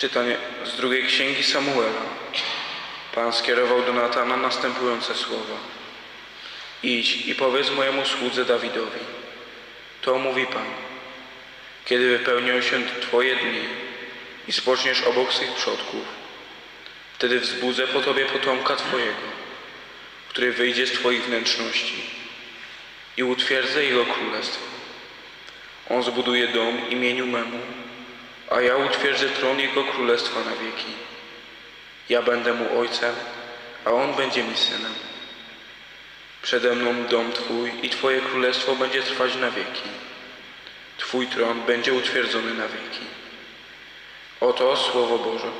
Czytanie z drugiej księgi Samuela. Pan skierował do Natana następujące słowa. Idź i powiedz mojemu słudze Dawidowi. To mówi Pan. Kiedy wypełnią się Twoje dni i spoczniesz obok swych przodków, wtedy wzbudzę po Tobie potomka Twojego, który wyjdzie z Twoich wnętrzności i utwierdzę Jego królestwo. On zbuduje dom imieniu memu, a ja utwierdzę tron Jego królestwa na wieki. Ja będę mu ojcem, a on będzie mi synem. Przede mną dom Twój i Twoje królestwo będzie trwać na wieki. Twój tron będzie utwierdzony na wieki. Oto Słowo Boże.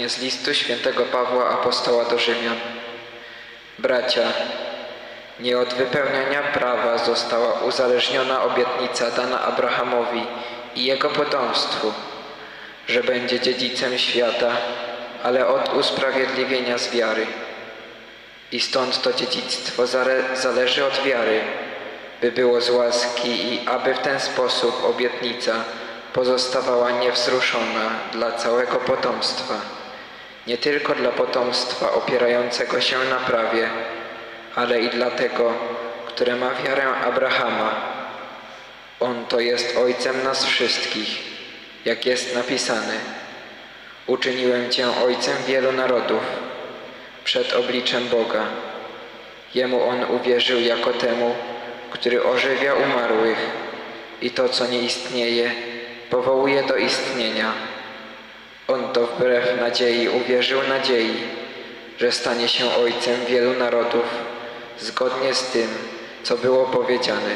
Czytanie z listu świętego Pawła Apostoła do Rzymian. Bracia, nie od wypełniania prawa została uzależniona obietnica dana Abrahamowi i jego potomstwu, że będzie dziedzicem świata, ale od usprawiedliwienia z wiary. I stąd to dziedzictwo zale- zależy od wiary, by było z łaski i aby w ten sposób obietnica pozostawała niewzruszona dla całego potomstwa, nie tylko dla potomstwa opierającego się na prawie, ale i dla tego, które ma wiarę Abrahama. On to jest ojcem nas wszystkich, jak jest napisane. Uczyniłem Cię ojcem wielu narodów przed obliczem Boga. Jemu on uwierzył jako temu, który ożywia umarłych i to, co nie istnieje, powołuje do istnienia. On to wbrew nadziei uwierzył nadziei, że stanie się ojcem wielu narodów, zgodnie z tym, co było powiedziane.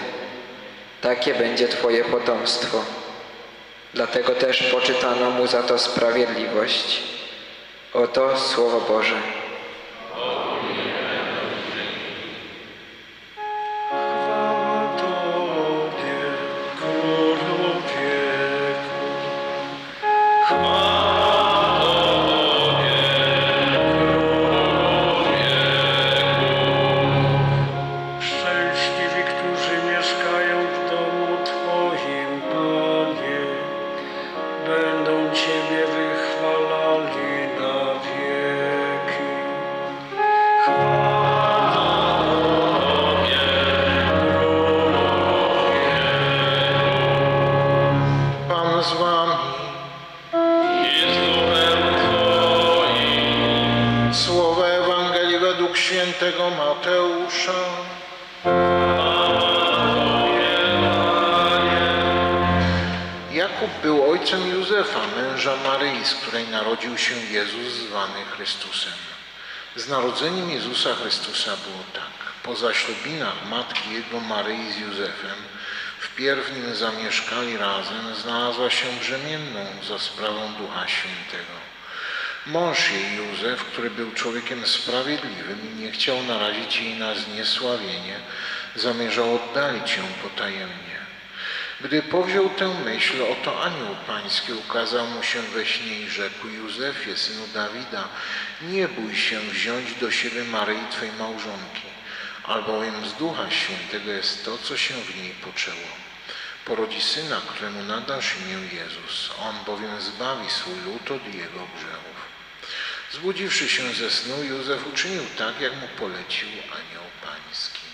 Takie będzie Twoje potomstwo. Dlatego też poczytano mu za to sprawiedliwość. Oto Słowo Boże. Jakub był ojcem Józefa, męża Maryi, z której narodził się Jezus zwany Chrystusem. Z narodzeniem Jezusa Chrystusa było tak. Po zaślubinach matki jego Maryi z Józefem, wpierw nim zamieszkali razem, znalazła się brzemienną za sprawą Ducha Świętego. Mąż jej, Józef, który był człowiekiem sprawiedliwym i nie chciał narazić jej na zniesławienie, zamierzał oddalić ją potajemnie. Gdy powziął tę myśl, oto anioł pański ukazał mu się we śnie i rzekł Józefie, synu Dawida, nie bój się wziąć do siebie Maryi, Twej małżonki, albowiem z Ducha Świętego jest to, co się w niej poczęło. Porodzi syna, któremu nadasz imię Jezus, on bowiem zbawi swój lud od jego grzechów. Zbudziwszy się ze snu, Józef uczynił tak, jak mu polecił anioł pański.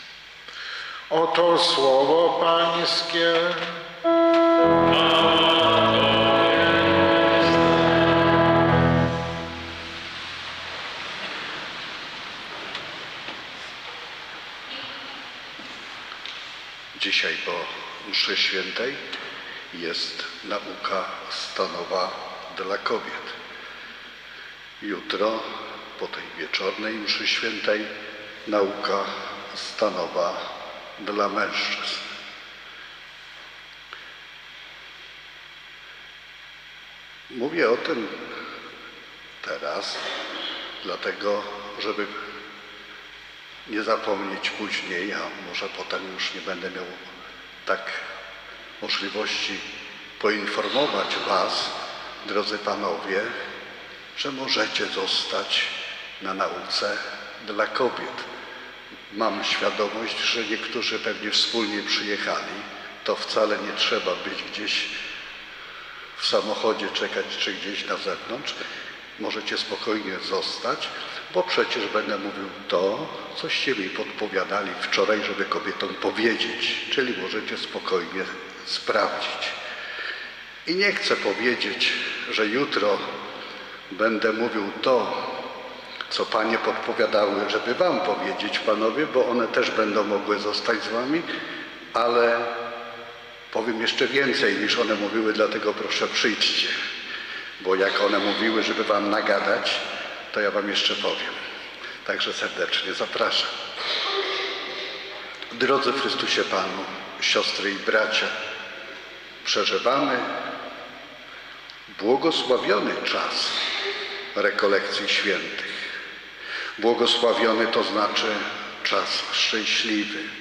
Oto słowo pańskie. Dzisiaj po mszy świętej jest nauka stanowa dla kobiet. Jutro po tej wieczornej mszy świętej nauka stanowa dla mężczyzn. Mówię o tym teraz, dlatego, żeby nie zapomnieć później, a może potem już nie będę miał tak możliwości poinformować Was, drodzy panowie, że możecie zostać na nauce dla kobiet. Mam świadomość, że niektórzy pewnie wspólnie przyjechali. To wcale nie trzeba być gdzieś w samochodzie czekać czy gdzieś na zewnątrz. Możecie spokojnie zostać, bo przecież będę mówił to, coście mi podpowiadali wczoraj, żeby kobietom powiedzieć, czyli możecie spokojnie sprawdzić. I nie chcę powiedzieć, że jutro będę mówił to, co panie podpowiadały, żeby wam powiedzieć, panowie, bo one też będą mogły zostać z wami, ale powiem jeszcze więcej niż one mówiły, dlatego proszę przyjdźcie. Bo jak one mówiły, żeby wam nagadać, to ja wam jeszcze powiem. Także serdecznie zapraszam. Drodzy Chrystusie Panu, siostry i bracia, przeżywamy błogosławiony czas rekolekcji świętych. Błogosławiony to znaczy czas szczęśliwy.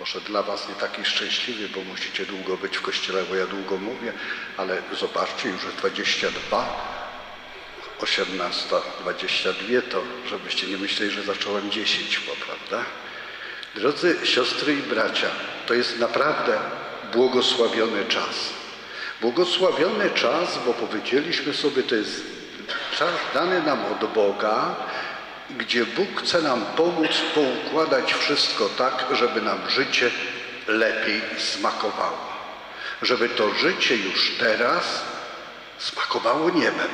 Może dla Was nie taki szczęśliwy, bo musicie długo być w kościele, bo ja długo mówię, ale zobaczcie, już jest 22, 18, 22 to, żebyście nie myśleli, że zacząłem 10, bo prawda? Drodzy siostry i bracia, to jest naprawdę błogosławiony czas. Błogosławiony czas, bo powiedzieliśmy sobie, to jest czas dany nam od Boga, gdzie Bóg chce nam pomóc poukładać wszystko tak, żeby nam życie lepiej smakowało. Żeby to życie już teraz smakowało niebem.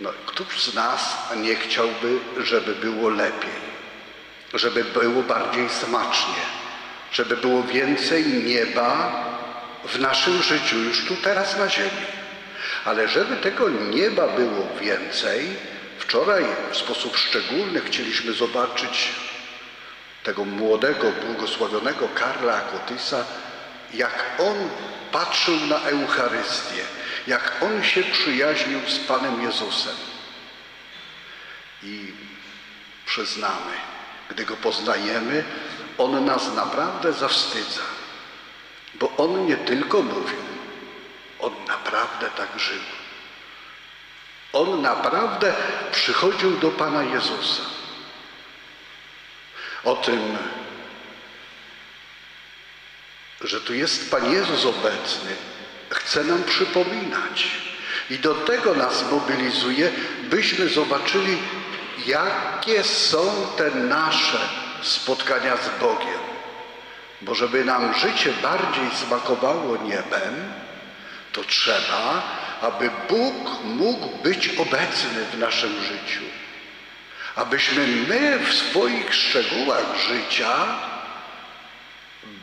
No, któż z nas nie chciałby, żeby było lepiej? Żeby było bardziej smacznie? Żeby było więcej nieba w naszym życiu, już tu teraz na ziemi? Ale żeby tego nieba było więcej, wczoraj w sposób szczególny chcieliśmy zobaczyć tego młodego, błogosławionego Karla Akotisa, jak on patrzył na Eucharystię, jak on się przyjaźnił z Panem Jezusem. I przyznamy, gdy go poznajemy, on nas naprawdę zawstydza, bo on nie tylko mówił, on naprawdę tak żył. On naprawdę przychodził do Pana Jezusa. O tym, że tu jest Pan Jezus obecny, chce nam przypominać. I do tego nas mobilizuje, byśmy zobaczyli, jakie są te nasze spotkania z Bogiem. Bo żeby nam życie bardziej smakowało niebem, to trzeba, aby Bóg mógł być obecny w naszym życiu. Abyśmy my w swoich szczegółach życia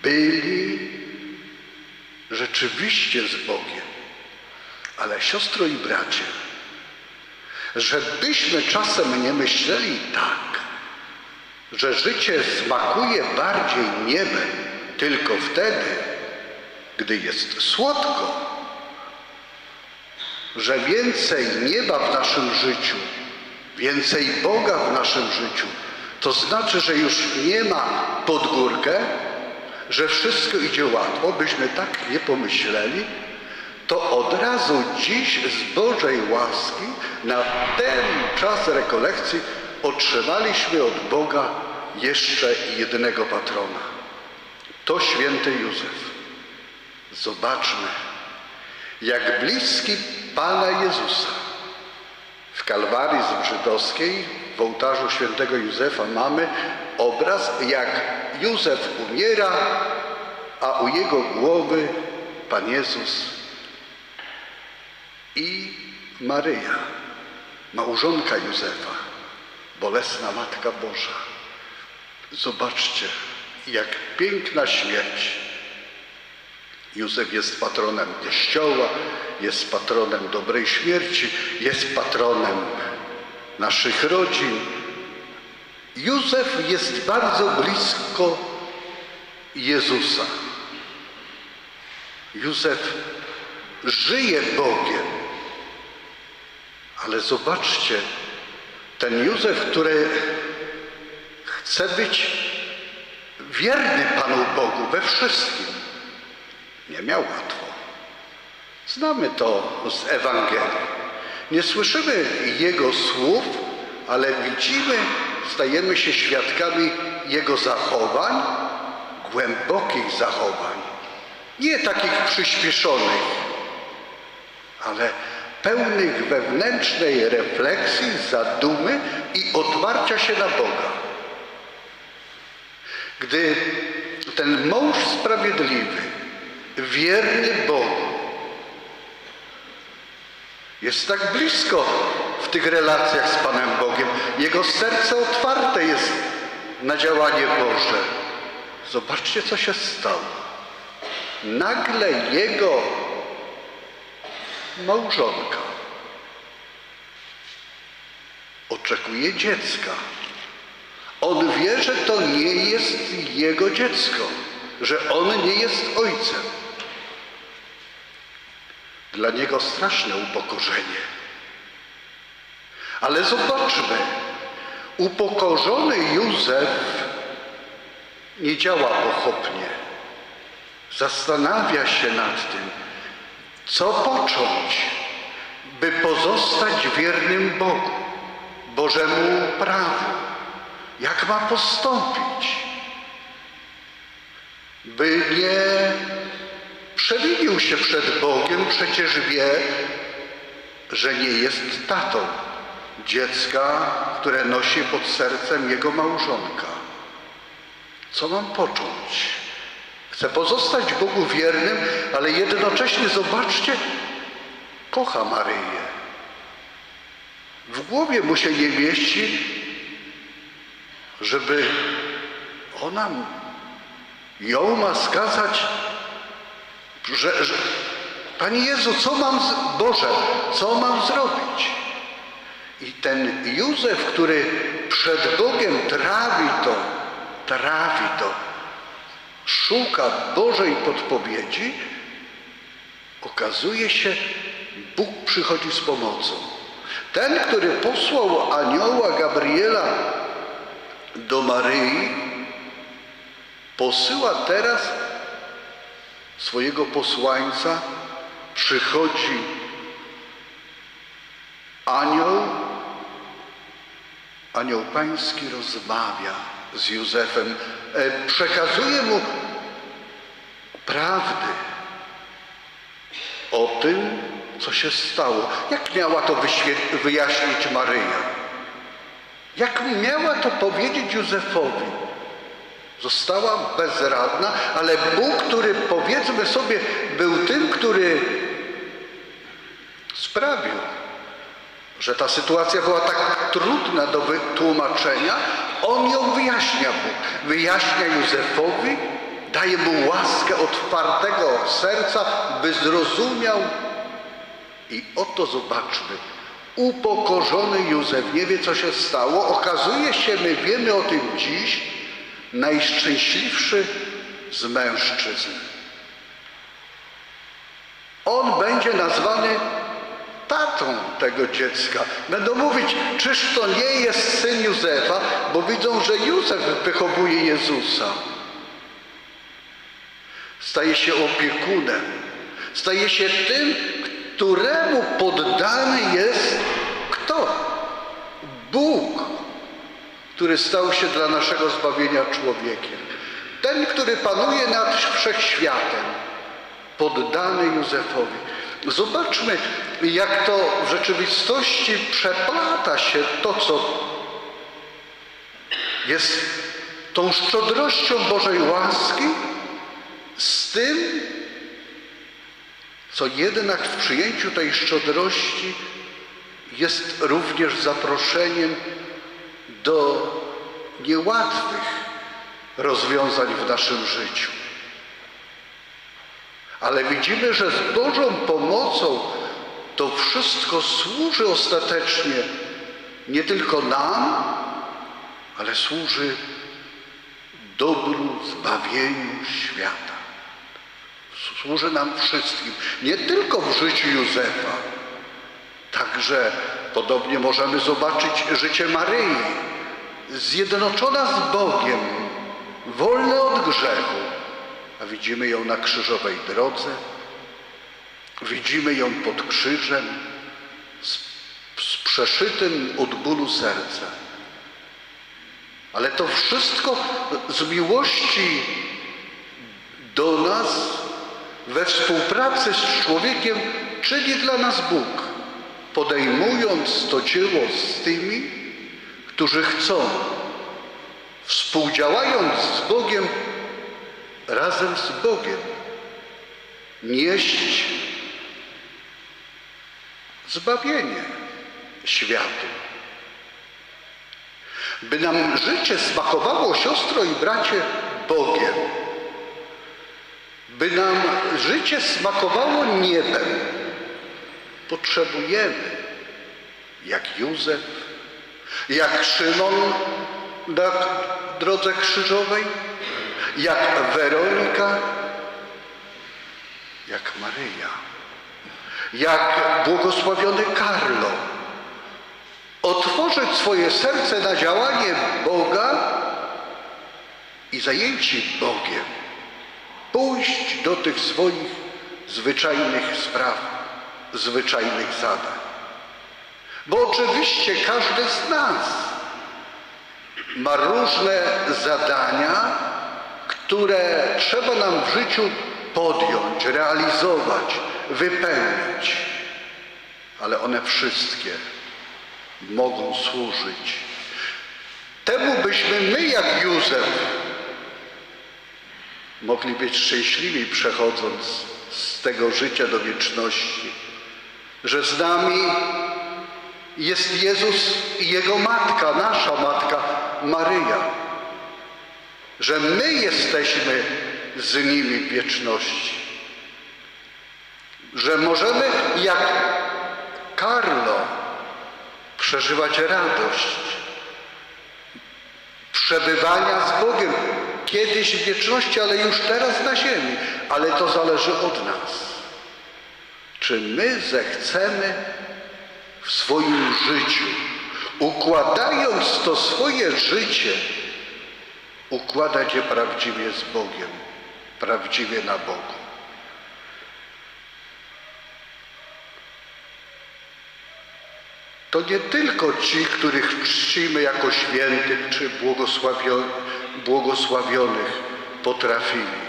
byli rzeczywiście z Bogiem. Ale siostro i bracie, żebyśmy czasem nie myśleli tak, że życie smakuje bardziej niebem tylko wtedy, gdy jest słodko, że więcej nieba w naszym życiu, więcej Boga w naszym życiu, to znaczy, że już nie ma pod górkę, że wszystko idzie łatwo, byśmy tak nie pomyśleli, to od razu dziś z Bożej łaski na ten czas rekolekcji otrzymaliśmy od Boga jeszcze jednego patrona. To święty Józef. Zobaczmy, jak bliski Pana Jezusa. W Kalwarii Zbrzydowskiej w ołtarzu świętego Józefa mamy obraz, jak Józef umiera, a u jego głowy Pan Jezus i Maryja, małżonka Józefa, bolesna Matka Boża. Zobaczcie, jak piękna śmierć. Józef jest patronem Kościoła, jest patronem dobrej śmierci, jest patronem naszych rodzin. Józef jest bardzo blisko Jezusa. Józef żyje Bogiem. Ale zobaczcie, ten Józef, który chce być wierny Panu Bogu we wszystkim, nie miał łatwo. Znamy to z Ewangelii. Nie słyszymy Jego słów, ale widzimy, stajemy się świadkami Jego zachowań, głębokich zachowań. Nie takich przyspieszonych, ale pełnych wewnętrznej refleksji, zadumy i otwarcia się na Boga. Gdy ten mąż sprawiedliwy, wierny Bogu, jest tak blisko w tych relacjach z Panem Bogiem, jego serce otwarte jest na działanie Boże. Zobaczcie, co się stało. Nagle jego małżonka oczekuje dziecka. On wie, że to nie jest jego dziecko, że on nie jest ojcem. Dla niego straszne upokorzenie. Ale zobaczmy, upokorzony Józef nie działa pochopnie. Zastanawia się nad tym, co począć, by pozostać wiernym Bogu, Bożemu prawu. Jak ma postąpić, by nie przewinił się przed Bogiem, przecież wie, że nie jest tatą dziecka, które nosi pod sercem jego małżonka. Co mam począć? Chcę pozostać Bogu wiernym, ale jednocześnie zobaczcie, kocha Maryję. W głowie mu się nie mieści, żeby ona ją ma skazać, że, że Panie Jezu, co mam, z... Boże, co mam zrobić? I ten Józef, który przed Bogiem trawi to, trawi to, szuka Bożej podpowiedzi, okazuje się, Bóg przychodzi z pomocą. Ten, który posłał anioła Gabriela do Maryi, posyła teraz swojego posłańca, przychodzi anioł, anioł pański rozmawia z Józefem, e, przekazuje mu prawdy o tym, co się stało. Jak miała to wyjaśnić Maryja? Jak miała to powiedzieć Józefowi? Została bezradna, ale Bóg, który powiedzmy sobie, był tym, który sprawił, że ta sytuacja była tak trudna do wytłumaczenia, on ją wyjaśnia mu. Wyjaśnia Józefowi, daje mu łaskę otwartego serca, by zrozumiał. I oto zobaczmy, upokorzony Józef nie wie, co się stało. Okazuje się, my wiemy o tym dziś, najszczęśliwszy z mężczyzn. On będzie nazwany tatą tego dziecka. Będą mówić, czyż to nie jest syn Józefa, bo widzą, że Józef wychowuje Jezusa. Staje się opiekunem, staje się tym, któremu poddany jest kto? Bóg, który stał się dla naszego zbawienia człowiekiem. Ten, który panuje nad wszechświatem, poddany Józefowi. Zobaczmy, jak to w rzeczywistości przeplata się to, co jest tą szczodrością Bożej łaski z tym, co jednak w przyjęciu tej szczodrości jest również zaproszeniem do niełatwych rozwiązań w naszym życiu. Ale widzimy, że z Bożą pomocą to wszystko służy ostatecznie nie tylko nam, ale służy dobru, zbawieniu świata. Służy nam wszystkim, nie tylko w życiu Józefa. Także podobnie możemy zobaczyć życie Maryi, zjednoczona z Bogiem, wolna od grzechu, a widzimy ją na krzyżowej drodze, widzimy ją pod krzyżem z, z przeszytym od bólu serca. Ale to wszystko z miłości do nas, we współpracy z człowiekiem, czyni dla nas Bóg, podejmując to dzieło z tymi, którzy chcą, współdziałając z Bogiem, razem z Bogiem nieść zbawienie światu. By nam życie smakowało, siostro i bracie, Bogiem. By nam życie smakowało niebem. Potrzebujemy, jak Józef, jak Szymon na drodze krzyżowej, jak Weronika, jak Maryja, jak błogosławiony Karlo. Otworzyć swoje serce na działanie Boga i zajęci Bogiem, pójść do tych swoich zwyczajnych spraw, zwyczajnych zadań. Bo oczywiście każdy z nas ma różne zadania, które trzeba nam w życiu podjąć, realizować, wypełnić. Ale one wszystkie mogą służyć temu, byśmy my, jak Józef, mogli być szczęśliwi przechodząc z tego życia do wieczności, że z nami jest Jezus i Jego Matka, nasza Matka Maryja, że my jesteśmy z Nimi w wieczności, że możemy jak Karlo przeżywać radość przebywania z Bogiem, kiedyś w wieczności, ale już teraz na ziemi, ale to zależy od nas. Czy my zechcemy w swoim życiu, układając to swoje życie, układać je prawdziwie z Bogiem, prawdziwie na Bogu. To nie tylko ci, których czcimy jako świętych czy błogosławio, błogosławionych potrafili.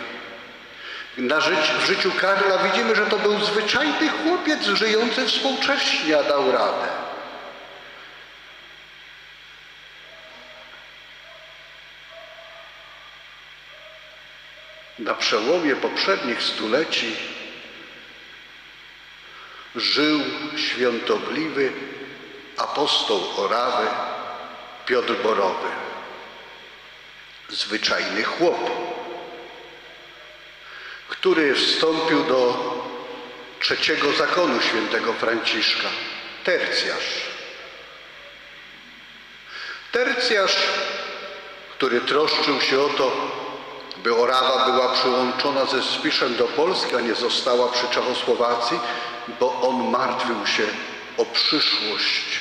Na żyć, w życiu Karla widzimy, że to był zwyczajny chłopiec żyjący współcześnie, a dał radę. Na przełomie poprzednich stuleci żył świątobliwy apostoł Orawy Piotr Borowy. Zwyczajny chłop, który wstąpił do trzeciego zakonu świętego Franciszka, tercjarz. Tercjarz, który troszczył się o to, by Orawa była przyłączona ze Spiszem do Polski, a nie została przy Czechosłowacji, bo on martwił się o przyszłość.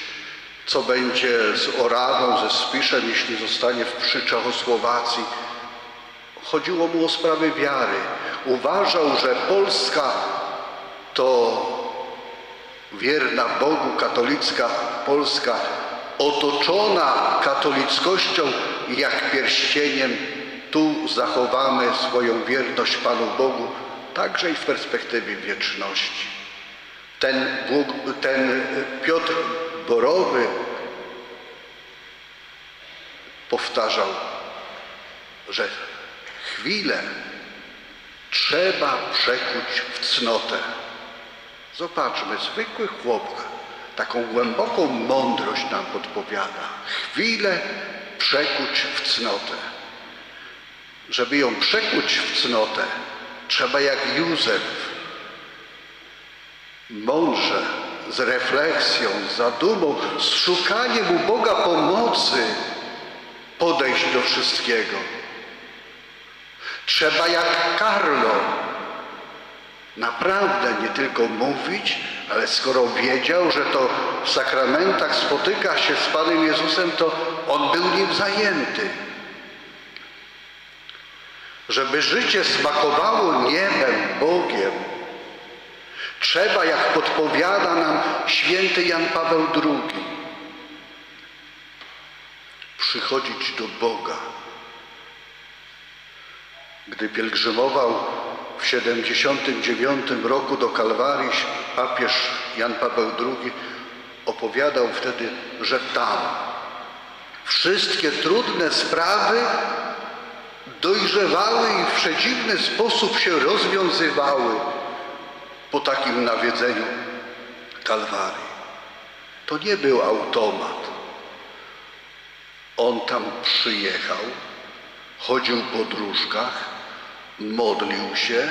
Co będzie z Orawą, ze Spiszem, jeśli zostanie przy Czechosłowacji? Chodziło mu o sprawy wiary. Uważał, że Polska to wierna Bogu katolicka Polska, otoczona katolickością jak pierścieniem, tu zachowamy swoją wierność Panu Bogu, także i w perspektywie wieczności. Ten, ten Piotr Borowy powtarzał, że chwilę trzeba przekuć w cnotę. Zobaczmy, zwykły chłop taką głęboką mądrość nam podpowiada. Chwilę przekuć w cnotę. Żeby ją przekuć w cnotę, trzeba jak Józef mądrze, z refleksją, z zadumą, z szukaniem u Boga pomocy podejść do wszystkiego. Trzeba jak Karlo naprawdę nie tylko mówić, ale skoro wiedział, że to w sakramentach spotyka się z Panem Jezusem, to on był nim zajęty. Żeby życie smakowało niebem, Bogiem, trzeba, jak podpowiada nam święty Jan Paweł II, przychodzić do Boga. Gdy pielgrzymował w 79 roku do Kalwarii, papież Jan Paweł II opowiadał wtedy, że tam wszystkie trudne sprawy dojrzewały i w przedziwny sposób się rozwiązywały po takim nawiedzeniu Kalwarii. To nie był automat. On tam przyjechał, chodził po dróżkach, modlił się,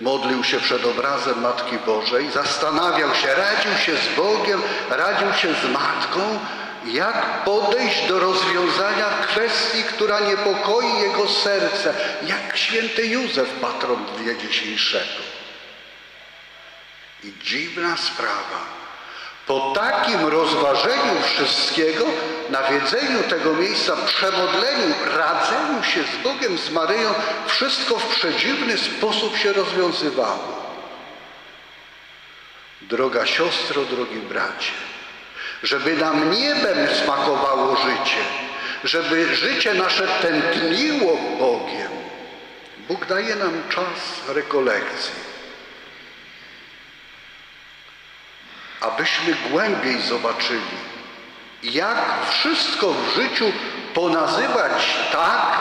modlił się przed obrazem Matki Bożej, zastanawiał się, radził się z Bogiem, radził się z Matką, jak podejść do rozwiązania kwestii, która niepokoi jego serce, jak święty Józef, patron dnia dzisiejszego. I dziwna sprawa. Po takim rozważeniu wszystkiego, nawiedzeniu tego miejsca, przemodleniu, radzeniu się z Bogiem, z Maryją, wszystko w przedziwny sposób się rozwiązywało. Droga siostro, drogi bracie, żeby nam niebem smakowało życie, żeby życie nasze tętniło Bogiem, Bóg daje nam czas rekolekcji. abyśmy głębiej zobaczyli, jak wszystko w życiu ponazywać tak,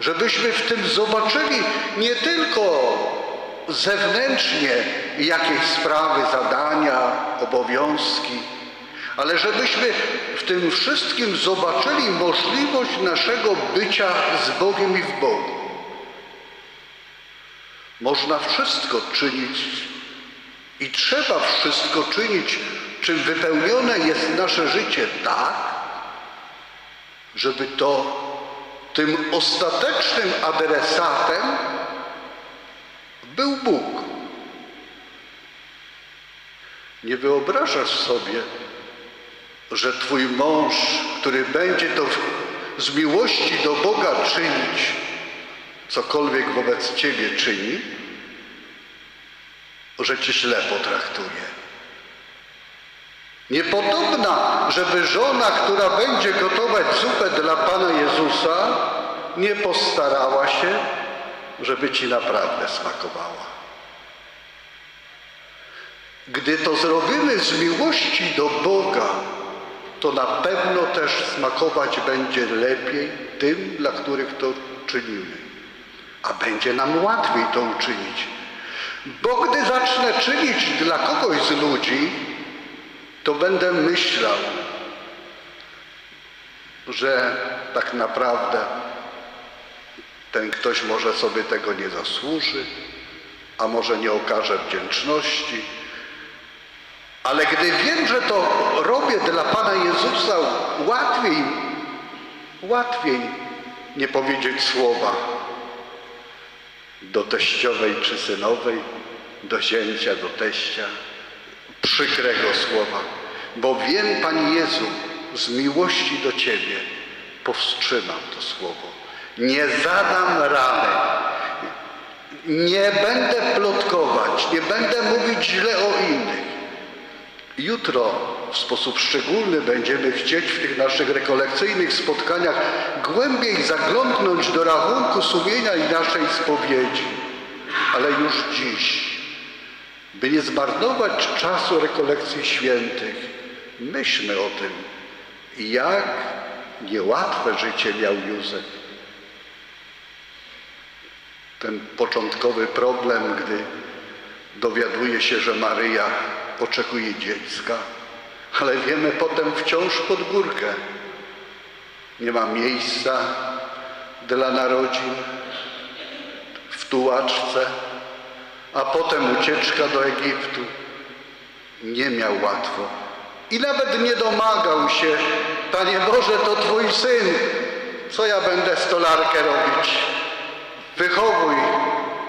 żebyśmy w tym zobaczyli nie tylko zewnętrznie jakieś sprawy, zadania, obowiązki, ale żebyśmy w tym wszystkim zobaczyli możliwość naszego bycia z Bogiem i w Bogu. Można wszystko czynić i trzeba wszystko czynić, czym wypełnione jest nasze życie tak, żeby to tym ostatecznym adresatem był Bóg. Nie wyobrażasz sobie, że twój mąż, który będzie to z miłości do Boga czynić, cokolwiek wobec ciebie czyni, że cię źle potraktuje. Niepodobna, żeby żona, która będzie gotować zupę dla Pana Jezusa, nie postarała się, żeby ci naprawdę smakowała. Gdy to zrobimy z miłości do Boga, to na pewno też smakować będzie lepiej tym, dla których to czynimy. A będzie nam łatwiej to uczynić. Bo gdy zacznę czynić dla kogoś z ludzi, to będę myślał, że tak naprawdę ten ktoś może sobie tego nie zasłuży, a może nie okaże wdzięczności. Ale gdy wiem, że to robię dla Pana Jezusa, łatwiej, łatwiej nie powiedzieć słowa do teściowej czy synowej, do zięcia, do teścia, przykrego słowa. Bo wiem, Panie Jezu, z miłości do Ciebie powstrzymam to słowo. Nie zadam rany. Nie będę plotkować, nie będę mówić źle o innych. Jutro w sposób szczególny będziemy chcieć w tych naszych rekolekcyjnych spotkaniach głębiej zaglądnąć do rachunku sumienia i naszej spowiedzi. Ale już dziś, by nie zmarnować czasu rekolekcji świętych, myślmy o tym, jak niełatwe życie miał Józef. Ten początkowy problem, gdy dowiaduje się, że Maryja oczekuje dziecka, ale wiemy potem wciąż pod górkę. Nie ma miejsca dla narodzin w tułaczce, a potem ucieczka do Egiptu. Nie miał łatwo. I nawet nie domagał się, Panie Boże, to Twój syn, co ja będę stolarkę robić? Wychowuj,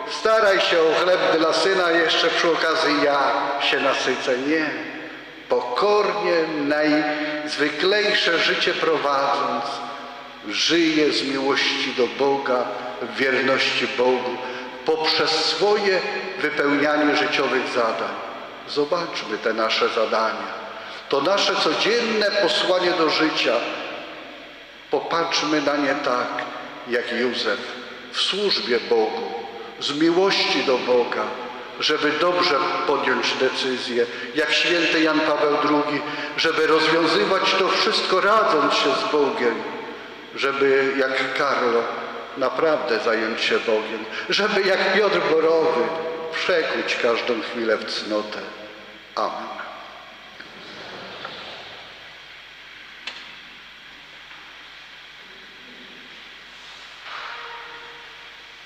staraj się o chleb dla syna, jeszcze przy okazji ja się nasycę. Nie. Pokornie, najzwyklejsze życie prowadząc, żyje z miłości do Boga, w wierności Bogu, poprzez swoje wypełnianie życiowych zadań. Zobaczmy te nasze zadania. To nasze codzienne posłanie do życia. Popatrzmy na nie tak, jak Józef, w służbie Bogu, z miłości do Boga, żeby dobrze podjąć decyzję, jak święty Jan Paweł II, żeby rozwiązywać to wszystko radząc się z Bogiem, żeby jak Karlo naprawdę zająć się Bogiem, żeby jak Piotr Borowy przekuć każdą chwilę w cnotę. Amen.